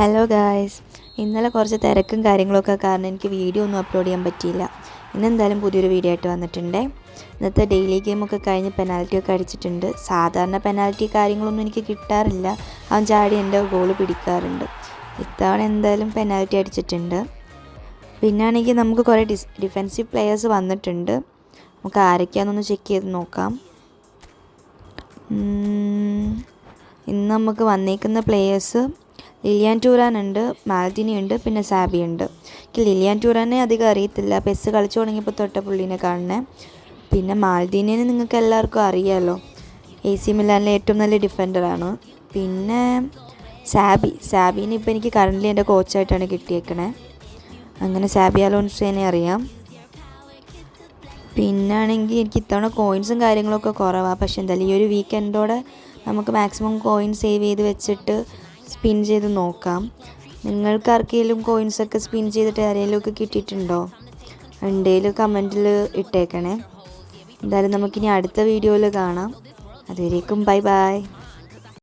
Hello guys ഇന്നലെ കുറച്ച് തിരക്കും കാര്യങ്ങളൊക്കെ കാരണം എനിക്ക് വീഡിയോ ഒന്നും അപ്ലോഡ് ചെയ്യാൻ പറ്റിയില്ല. ഇന്നെന്തായാലും പുതിയൊരു വീഡിയോ ആയിട്ട് വന്നിട്ടുണ്ട്. ഇന്നത്തെ ഡെയിലി ഗെയിമൊക്കെ കഴിഞ്ഞ് പെനാൽറ്റിയൊക്കെ അടിച്ചിട്ടുണ്ട്. സാധാരണ പെനാൽറ്റി കാര്യങ്ങളൊന്നും എനിക്ക് കിട്ടാറില്ല. അവൻ ചാടി എന്റെ ഗോൾ പിടിക്കാറുണ്ട്. ഇത്തവണ എന്തായാലും പെനാൽറ്റി അടിച്ചിട്ടുണ്ട്. പിന്നെ ആണെങ്കിൽ നമുക്ക് കുറേ ഡിസ് ഡിഫെൻസീവ് പ്ലെയേഴ്സ് വന്നിട്ടുണ്ട്. നമുക്ക് ആരൊക്കെയാണെന്നൊന്ന് ചെക്ക് ചെയ്ത് നോക്കാം. ഇന്ന് നമുക്ക് വന്നേക്കുന്ന പ്ലേയേഴ്സ് ലിലിയാൻ ടൂറാൻ ഉണ്ട് മാൽദിനി ഉണ്ട് പിന്നെ സാബി ഉണ്ട് എനിക്ക് ലിലിയാൻ ടൂറാനെ അധികം അറിയത്തില്ല. പെസ് കളിച്ചു തുടങ്ങിയപ്പോൾ തൊട്ട പുള്ളീനെ കാണണേ. പിന്നെ മാൽദീനിനെ നിങ്ങൾക്ക് എല്ലാവർക്കും അറിയാമല്ലോ എ സി മിലാനിലെ ഏറ്റവും നല്ല ഡിഫൻഡറാണ് പിന്നെ സാബി. സാബിനെ ഇപ്പോൾ എനിക്ക് കറന്റ് എന്റെ കോച്ചായിട്ടാണ് കിട്ടിയേക്കണേ. അങ്ങനെ സാബി അലോൺസേനെ അറിയാം. പിന്നാണെങ്കിൽ എനിക്ക് ഇത്തവണ കോയിൻസും കാര്യങ്ങളൊക്കെ കുറവാണ് പക്ഷെ എന്തായാലും ഈ ഒരു വീക്കെൻഡോടെ നമുക്ക് മാക്സിമം കോയിൻ സേവ് ചെയ്ത് വെച്ചിട്ട് സ്പിൻ ചെയ്ത് നോക്കാം. നിങ്ങൾക്ക് ആർക്കെങ്കിലും കോയിൻസൊക്കെ സ്പിൻ ചെയ്തിട്ട് ആരെങ്കിലും ഒക്കെ കിട്ടിയിട്ടുണ്ടോ? ഉണ്ടെങ്കിൽ കമന്റിൽ ഇട്ടേക്കണേ. എന്തായാലും നമുക്കിനി അടുത്ത വീഡിയോയിൽ കാണാം. അതുവരേക്കും ബൈ ബൈ